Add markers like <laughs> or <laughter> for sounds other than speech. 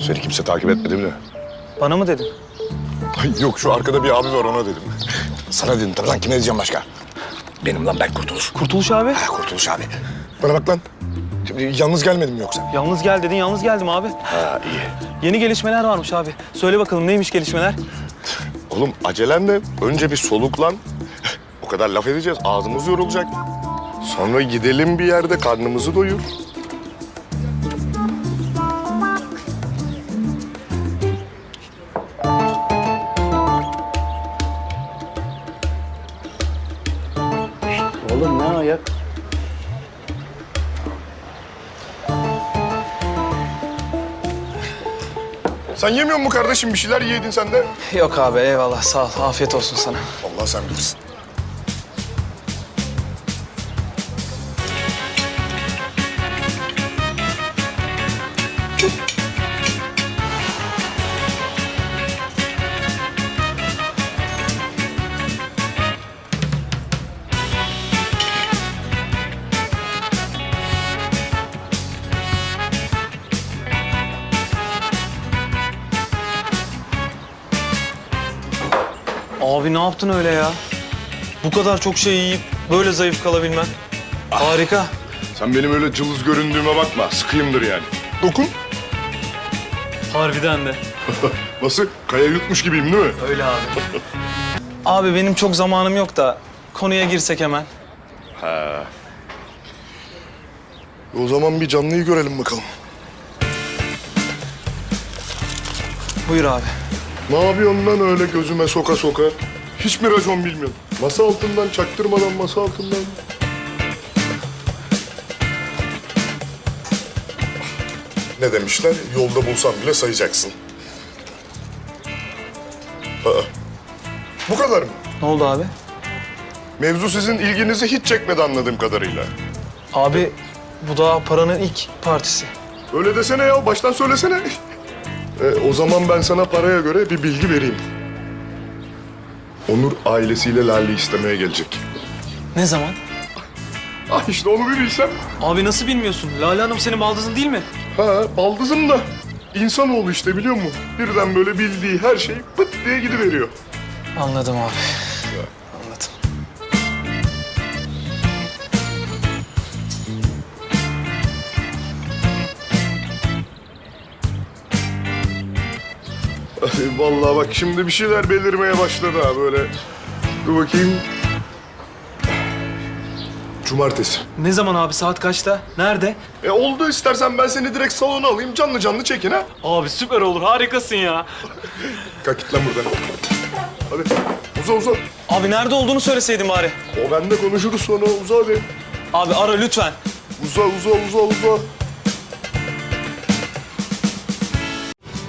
Seni kimse takip etmedi mi? Bana mı dedin? Ay Yok şu arkada bir abi var ona dedim. Sana dedim tabii lan kime diyeceğim başka? Benim lan ben Kurtuluş. Kurtuluş abi. Ha, Kurtuluş abi. Bana bak lan. Şimdi yalnız gelmedim mi yoksa? Yalnız gel dedin, yalnız geldim abi. Ha iyi. Yeni gelişmeler varmış abi. Söyle bakalım neymiş gelişmeler? Oğlum acelen de önce bir soluklan. O kadar laf edeceğiz ağzımız yorulacak. Sonra gidelim bir yerde karnımızı doyur. Oğlum ne ayak? Sen yemiyor mu kardeşim bir şeyler yedin sen de? Yok abi eyvallah sağ ol. Afiyet olsun sana. Allah sen bilirsin. Abi ne yaptın öyle ya? Bu kadar çok şey yiyip böyle zayıf kalabilmen. Harika. Sen benim öyle cılız göründüğüme bakma. Sıkıyımdır yani. Dokun. Harbiden de. <laughs> Nasıl? Kaya yutmuş gibiyim değil mi? Öyle abi. <laughs> abi benim çok zamanım yok da konuya girsek hemen. O zaman bir canlıyı görelim bakalım. Buyur abi. Ne yapıyorsun lan öyle gözüme soka soka? Hiç mi racon bilmiyorsun? Masa altından çaktırmadan masa altından. Ne demişler? Yolda bulsam bile sayacaksın. Aa, bu kadar mı? Ne oldu abi? Mevzu sizin ilginizi hiç çekmedi anladığım kadarıyla. Abi bu daha paranın ilk partisi. Öyle desene ya, baştan söylesene. E, o zaman ben sana paraya göre bir bilgi vereyim. Onur ailesiyle Lale istemeye gelecek. Ne zaman? Ah işte onu bir bilsem. Abi nasıl bilmiyorsun? Lale Hanım senin baldızın değil mi? Ha baldızım da insanoğlu işte biliyor musun? Birden böyle bildiği her şey pıt diye gidiveriyor. Anladım abi. Ay, Vallahi bak şimdi bir şeyler belirmeye başladı ha böyle. Dur bakayım. Cumartesi. Ne zaman abi? Saat kaçta? Nerede? E oldu istersen ben seni direkt salona alayım canlı canlı çekin ha. Abi süper olur. Harikasın ya. Kalk git lan buradan. Hadi uza uza. Abi nerede olduğunu söyleseydin bari. O bende konuşuruz sonra uza hadi. Abi ara lütfen. Uza uza uza uza.